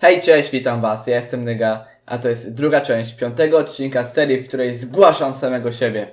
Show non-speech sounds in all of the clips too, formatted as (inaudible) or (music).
Hej, cześć, witam was, ja jestem Nyga, a to jest druga część piątego odcinka serii, w której zgłaszam samego siebie.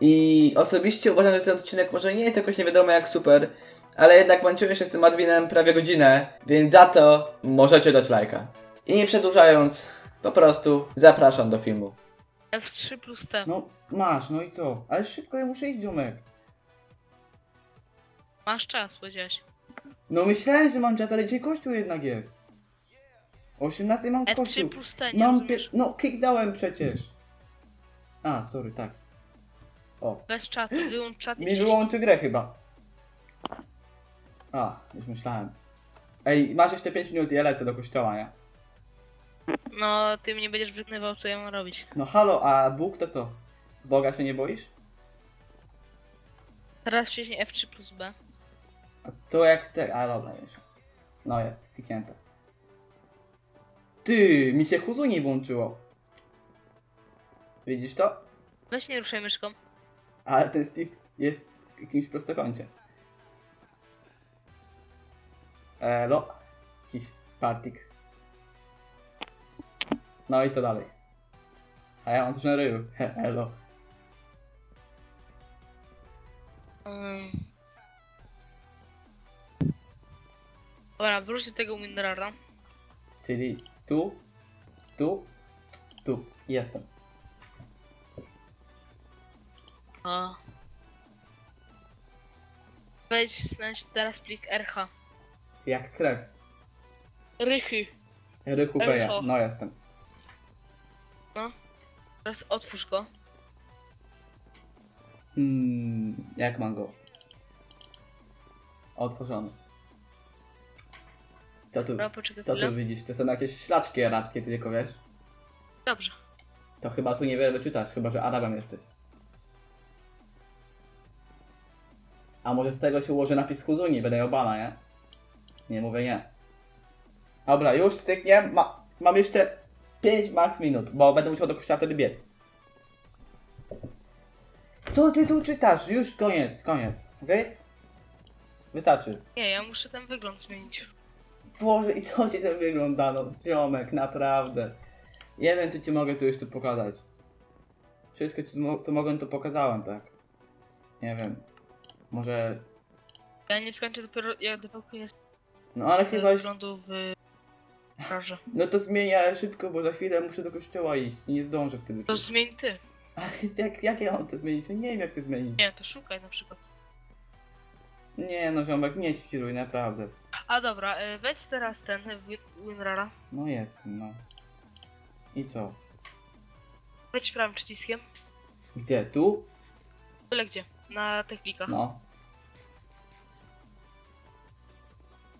I osobiście uważam, że ten odcinek może nie jest jakoś nie wiadomo jak super, ale jednak męczyłem się z tym adminem prawie godzinę, więc za to możecie dać lajka. I nie przedłużając, po prostu zapraszam do filmu. F3 plus T. No, masz, no i co? Ale szybko ja muszę iść, ziomek. Masz czas, powiedziałeś. No myślałem, że mam czas, ale dzisiaj kościół jednak jest. O 18 mam F3 plus T, nie Mam rozumiesz? pie... No, kliknąłem przecież. A, sorry, tak. O, Bez czatu, wyłącz czat i mi wyłączy grę chyba. A, już myślałem. Ej, masz jeszcze 5 minut i ja lecę do kościoła, nie? No, ty mnie będziesz wykonywał, co ja mam robić. No halo, a Bóg to co? Boga się nie boisz? Teraz wciśnij F3 plus B. A to jak te... A, dobra, już. No jest, kliknięte. Ty, mi się Huzu nie włączyło. Widzisz to? Weź nie ruszaj myszką. Ale ten Steve jest w jakimś prostokącie. Elo. Jakiś partix. No i co dalej? A ja mam coś na ryju. (laughs) Elo. Um. Dobra, wróć do tego Winrara. Czyli tu, tu, tu. Jestem. A. Wejdź znajdź teraz plik RH. Jak krew. Rychy. Rychu. Echo. No jestem. Teraz otwórz go. Hmm, jak mam go? Otworzony. Co tu, Dobra, poczekaj co tu chwilę. widzisz? To są jakieś szlaczki arabskie, ty tylko wiesz? Dobrze. To chyba tu niewiele wyczytasz, chyba że Arabem jesteś. A może z tego się ułoży napis Huzuni, będę obana, nie? Nie, mówię nie. Dobra, już styknie, Ma, mam jeszcze 5 max minut, bo będę musiał do kościoła wtedy biec. Co ty tu czytasz? Już koniec, koniec, okej? Wystarczy. Nie, ja muszę ten wygląd zmienić. Boże, i co ci ten wygląda, no ziomek, naprawdę. Nie wiem, co ci mogę tu jeszcze pokazać. Wszystko, co, mo- co mogłem, to pokazałem, tak. Nie wiem. Może... Ja nie skończę dopiero jak dopóki nie No ale chyba... wyglądu w. (laughs) No to zmienię szybko, bo za chwilę muszę do kościoła iść i nie zdążę wtedy. To zmień ty. (laughs) Ale jak, jak ja mam to zmienić? Ja nie wiem, jak to zmienić. Nie, to szukaj na przykład. Nie no, ziomek, nie świruj, naprawdę. A dobra, y, wejdź teraz ten Win- Winrara. No jestem, no. I co? Wejdź prawym przyciskiem. Gdzie? Tu? Byle gdzie? Na tych plikach. No.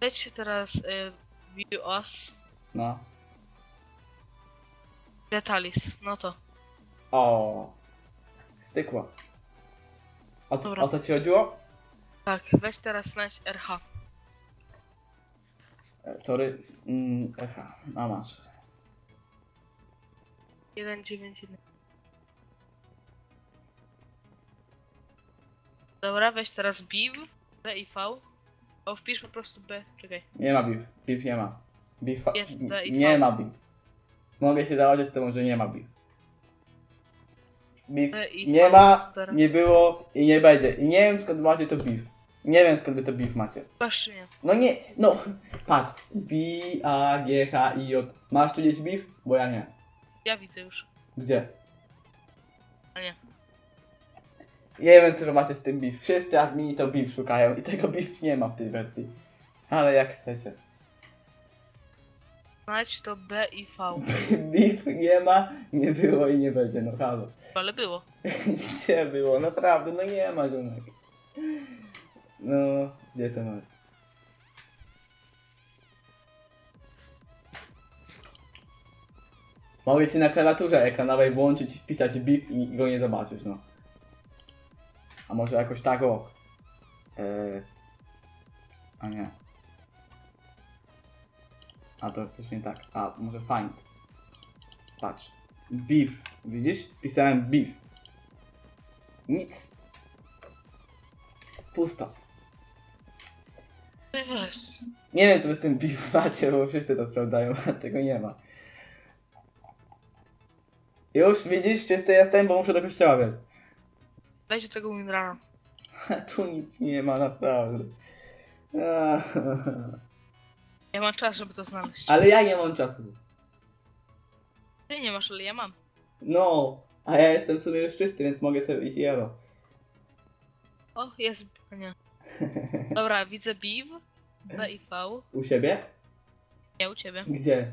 Wejdź teraz y, View As No. Detalis. No to. O. Stykła. O, Dobra. o to ci chodziło? Tak, weź teraz znajdź RH. E, Sorry. Mm, echa. No masz. 191. Dobra, weź teraz BIV, B i V. O, wpisz po prostu B. Czekaj. Nie ma beef. Beef nie ma. Beef Jest B i Nie V. ma beef. Mogę się założyć z tobą, że nie ma beef. Beef B i nie V ma, teraz. nie było i nie będzie. I nie wiem skąd macie to beef. Nie wiem skąd wy to beef macie. Masz czy nie? No nie, no. Patrz. B, A, G, H, I, J. Masz tu gdzieś beef? Bo ja nie. Ja widzę już. Gdzie? A nie. Nie wiem co wy macie z tym beef. Wszyscy admini to beef szukają i tego beef nie ma w tej wersji. Ale jak chcecie. Znajdź to B i V. (laughs) Beef nie ma, nie było i nie będzie, no halo. Ale było. (laughs) Gdzie było? Naprawdę, no nie ma żonek. No, to masz? Mogę ci na klawiaturze ekranowej włączyć i wpisać beef i go nie zobaczysz, no. A może jakoś tak o. Eee... A nie. A to coś nie tak. A, może find. Patrz. Beef. Widzisz? Pisałem beef. Nic. Pusto. Nie weź. Nie wiem, co wy z tym beef macie, bo wszyscy to sprawdzają, a tego nie ma. Już widzisz, czysty jestem, bo muszę do kościoła biec. Weź do tego Winrara. (laughs) Tu nic nie ma, naprawdę. (laughs) Ja mam czas, żeby to znaleźć. Ale ja nie mam czasu. Ty nie masz, ale ja mam. No, a ja jestem w sumie już czysty, więc mogę sobie iść jelo. O, jest. Nie. Dobra, widzę Biv, B i V. U siebie? Nie u ciebie. Gdzie?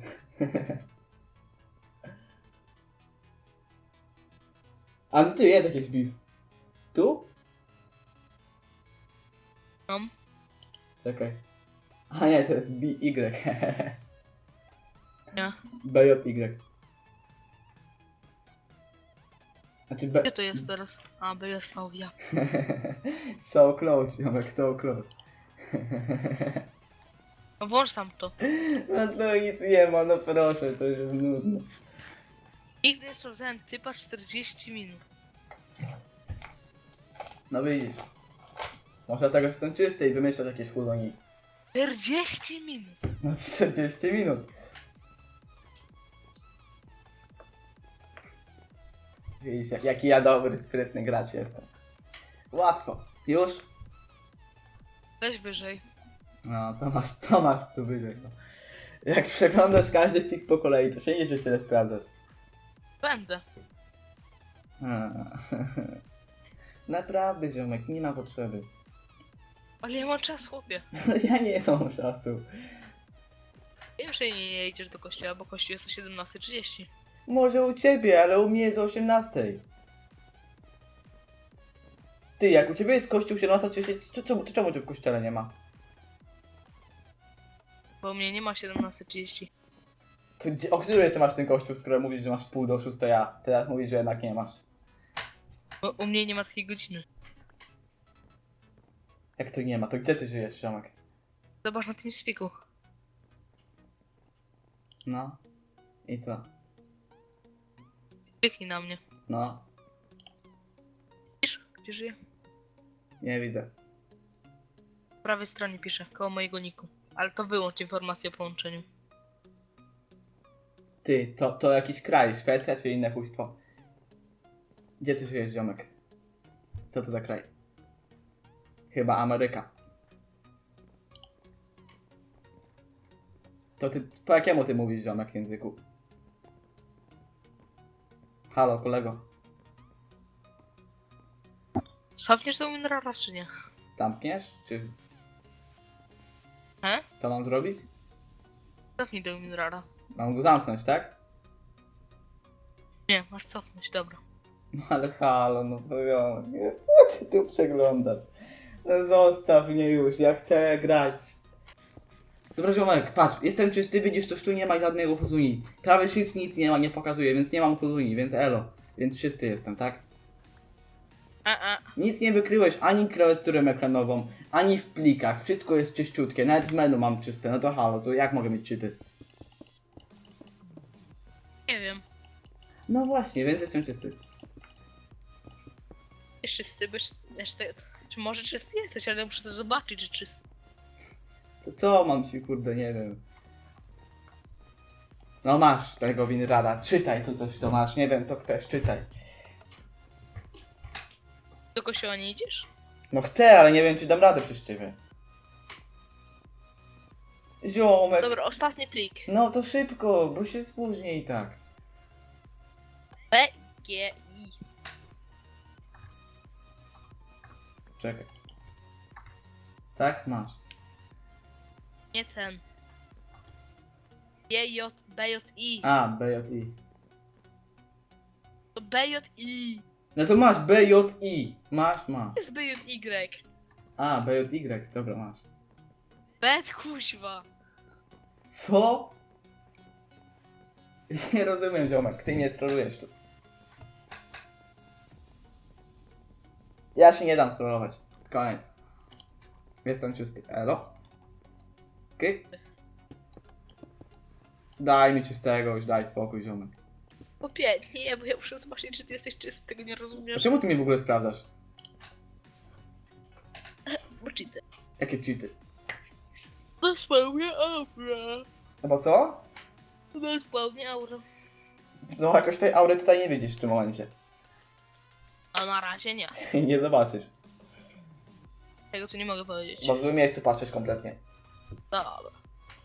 A no ty jest jakieś beef. Tu? Mam. Czekaj. A nie, to jest BY. Nie. BJY. Znaczy B... Gdzie to jest teraz? A, B jest V, ja. (laughs) so close, Jomek, so close. (laughs) No włącz tam to. No to nic nie ma, no proszę, to już jest nudne. Nigdy nie sprawdzałem typa 40 minut. No widzisz. Może dlatego, że jestem czysty i wymyślać jakieś chudoni. 40 minut! No 40 minut. Widzisz, jak, jaki ja dobry, sprytny gracz jestem. Łatwo. Już? Weź wyżej. No, to masz, co masz tu wyżej, no. Jak przeglądasz każdy plik po kolei, to się nie że tyle sprawdzasz. Będę. A. (laughs) Naprawdę, ziomek, nie ma potrzeby. Ale ja mam czas, chłopie. (laughs) Ja nie mam czasu. Jeszcze nie jedziesz do kościoła, bo kościół jest o 17.30. Może u ciebie, ale u mnie jest o 18. Ty, jak u ciebie jest kościół 17.30, to, to, to czemu cię w kościele nie ma? Bo u mnie nie ma 17.30. To, gdzie- o której ty masz ten kościół, skoro mówisz, że masz pół do 6, a teraz mówisz, że jednak nie masz? Bo u mnie nie ma takiej godziny. Jak to nie ma, to gdzie ty żyjesz, ziomek? Zobacz na tym spiku. No. I co? Kliknij na mnie. No. Widzisz, gdzie żyję? Nie widzę. Po prawej stronie piszę, koło mojego niku. Ale to wyłącz informację o połączeniu. Ty, to, to jakiś kraj, Szwecja czy inne chujstwo? Gdzie ty żyjesz, ziomek? Co to za kraj? Chyba Ameryka. To ty, po jakiemu ty mówisz, ziomek, w języku? Halo, kolego. Cofniesz do Winrara czy nie? Zamkniesz? Czy He? co mam zrobić? Cofnij do Winrara. Mam go zamknąć, tak? Nie, masz cofnąć, dobra. No ale halo, no to ja, nie, co ty tu przeglądasz? No zostaw mnie już, ja chcę grać. Dobra ziomek, patrz, jestem czysty, widzisz, to tu nie ma żadnego fuzuni. Prawy shift nic nie ma, nie pokazuje, więc nie mam fuzuni, więc elo. Więc czysty jestem, tak? A, a. Nic nie wykryłeś ani klawiaturą ekranową, ani w plikach, wszystko jest czyściutkie, nawet w menu mam czyste, no to halo, to jak mogę mieć czyty? Nie wiem. No właśnie, więc jestem czysty. Jest czysty, bo jeszcze... Czy może czysty jesteś, ale muszę to zobaczyć, czy czysty. To co mam ci, kurde, nie wiem. No masz tego winrada, czytaj tu coś, to masz, nie wiem co chcesz, czytaj. Do kościoła nie idziesz? No chcę, ale nie wiem czy dam radę przez ciebie. Ziomek, Dobra, ostatni plik. no to szybko, bo się spóźnię i tak. B, G, I. Czekaj. Tak, masz. Nie ten. G, J, B, J, I. A, BJI. To B, J, I. No to masz BJI. Masz, masz. jest B, J, Y. A, BJY, dobra, masz. B, kuźwa. Co? (laughs) Nie rozumiem, ziomek, ty nie trolujesz tu. Ja się nie dam trollować. Koniec. Jestem czysty. Elo? Okej? Daj mi czystego, już daj spokój, ziomek. Popie, nie, bo ja muszę zobaczyć, czy ty jesteś czysty, tego nie A rozumiesz. czemu ty mnie w ogóle sprawdzasz? (clears throat) Bo cheaty. Jakie cheaty? Dosłownie aura. No bo co? Dosłownie aura. No jakoś tej aury tutaj nie widzisz w tym momencie. A na razie nie. (laughs) nie zobaczysz. Tego tu nie mogę powiedzieć. Bo w złym miejscu patrzysz kompletnie. Dobra.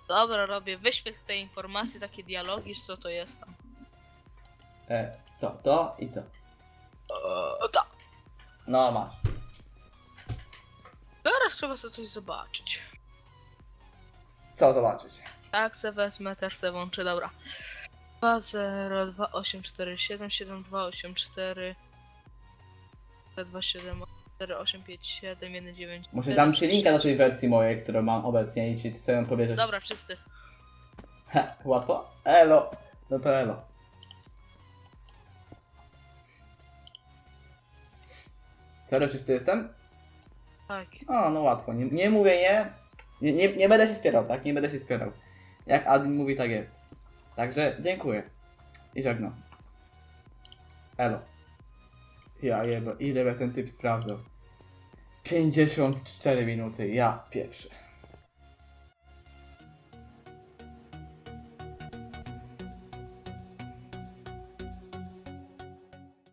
Dobra, robię. Wyświetl te informacje, takie dialogi, co to jest tam. E, to, to i to. O, tak. No masz. Teraz trzeba sobie coś zobaczyć. Co zobaczyć? Tak, se wezmę, też se włączę, dobra. 2 0 2 8 4 7 7 2 8 4 2 7 4 8 5 7 1 9 Może dam ci linka do tej wersji mojej, którą mam obecnie i ci sobie ją pobierzesz. Dobra, czysty. Ha, łatwo? Elo. No to elo. Serio czysty jestem? Tak. O, no łatwo. Nie, nie mówię nie. Nie, nie. nie będę się spierał, tak? Nie będę się spierał. Jak admin mówi, tak jest. Także dziękuję. I żegnam. Elo. Ja jeba, ile by ten typ sprawdzał? 54 minuty, ja pierwszy.